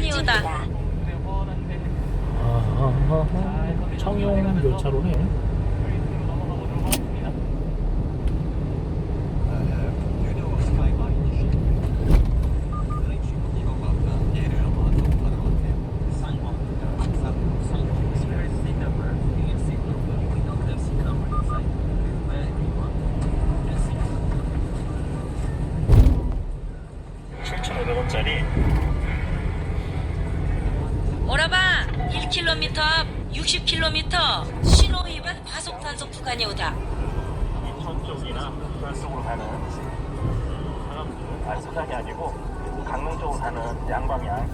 구간이 오다. 아하하 청용 열차로네 오라바 1km 앞 60km 신호 위반 과속 단속 구간이 오다. 인천 쪽이나 부산 쪽으로 가는 아니 부산이 아니고 강릉 쪽으로 가는 양방향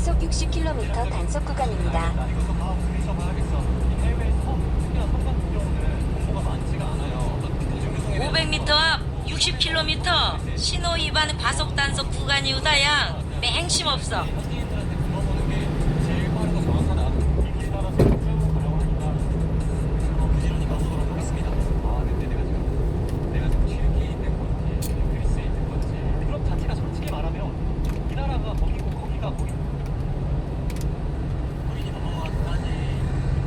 시속 60km 단속 구간입니다. 500m 앞 60km 신호 위반 과속 단속 구간이 오다야 맹심 없어. 그럼 자체가 솔직히 말하면 이 나라가 거기고 거기가 거기 우리 넘어가기까지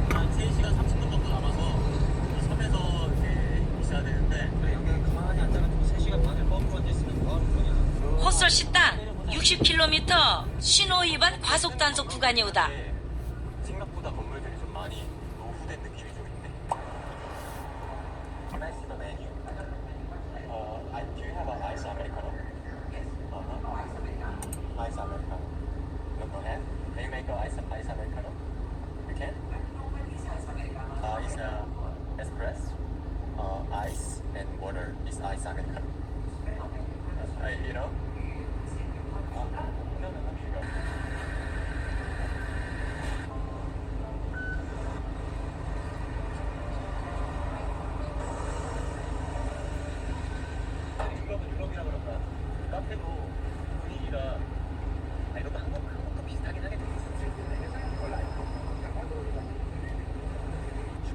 한 3시간 30분 정도 남아서 이 섬에서 이렇게 있어야 되는데 여기 가만히 앉아가지고 3시간 반을 뻥뻥 앉아있으면 뭐하는 거냐 헛설 식당 60km 신호 위반 과속 단속 구간이 오다. 생각보다 건물들이 좀 많이 노후된 느낌이 좀 있네? Uh? Uh-huh. Ice americano. No, go ahead. Can you make an ice, ice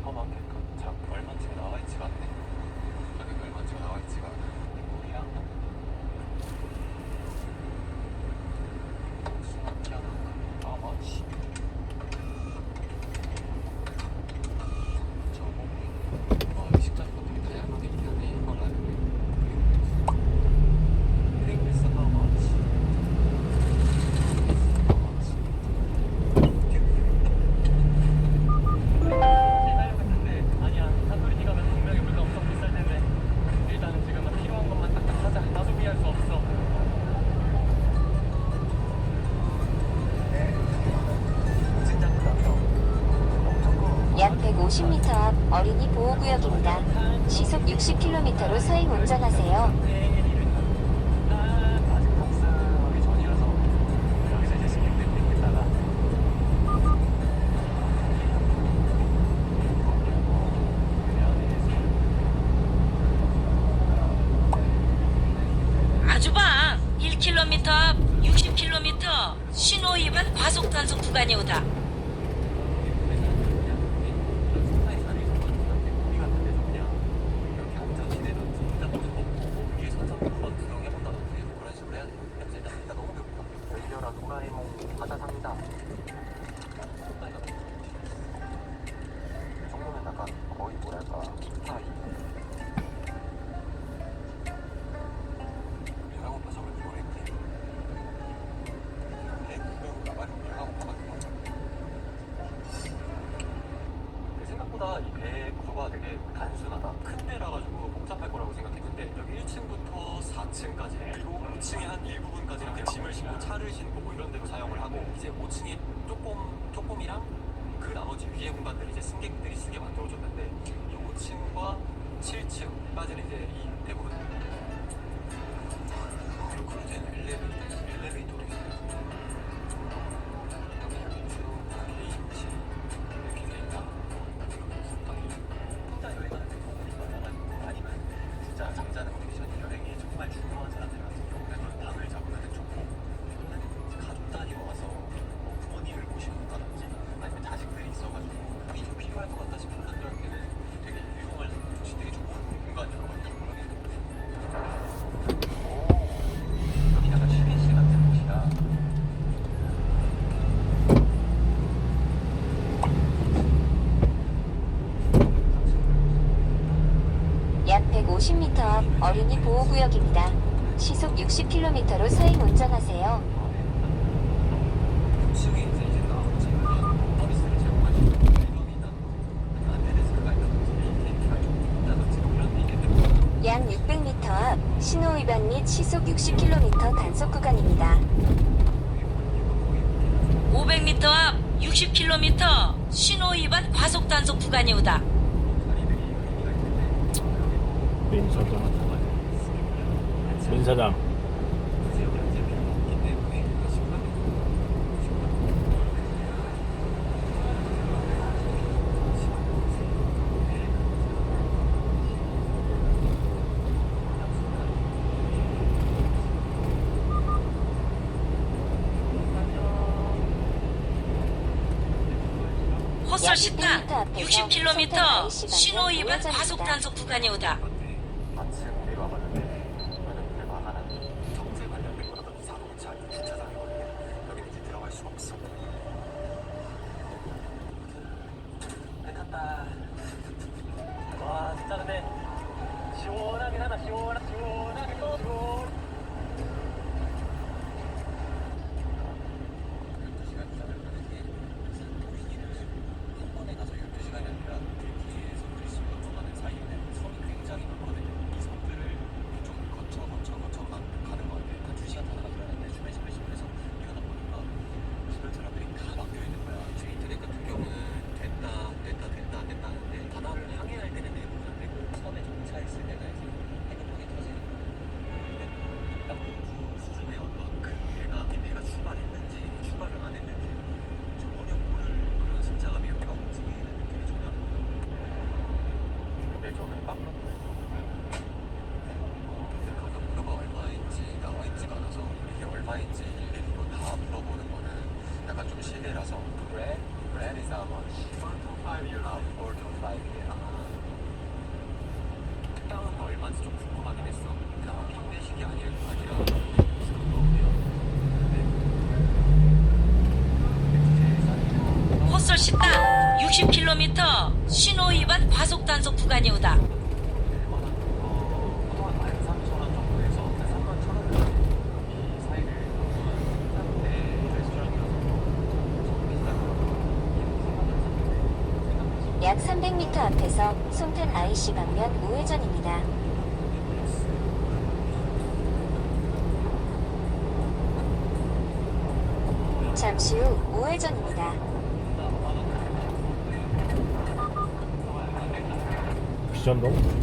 好忙的。50m 앞 어린이 보호구역입니다. 시속 60km로 서행 운전하세요. 아주 봐! 1km 앞 60km 신호 위반 과속 단속 구간이 오다. 내구가 되게 단순하다. 큰 데라 가지고 복잡할 거라고 생각했는데 여기 1층부터 4층까지 그리고 5층의 한 일부분까지는 그냥 짐을 싣고 차를 싣고 뭐 이런 데로 사용을 하고 이제 5층에 조금 조금이랑 그 나머지 위에 공간들이 이제 승객들이 쓰게 만들어줬는데 이 5층과 7층까지는 이제 이 어린이 보호구역입니다. 시속 60km로 서행 운전하세요. 2층에 이제 이제 나오는 서비스를 제공하시는 앨범이나 안테데스크가 있다든지 AT&T가 있다든지 뭐 이런 데 있기 때문에 약 600m 앞 신호 위반 및 시속 60km 단속 구간입니다. 500m 앞 60km 신호 위반 과속 단속 구간이 오다. 민사장. 민사장. 호설 식당 600m 앞에서 60km 신호 위반. 과속 단속 구간이 오다. 柔らかい! 시대라서 Red? Red is how much? 4 years out or 5 years 땅은 얼마인지 좀 궁금하긴 했어 그냥 빅내식이 아니라 아니라 무슨 건데요 근데 호설 식당 60km 신호 위반 과속 단속 구간이 오다. 약 300m 앞에서 송탄 IC 방면 우회전입니다. 잠시 후 우회전입니다. 비전동.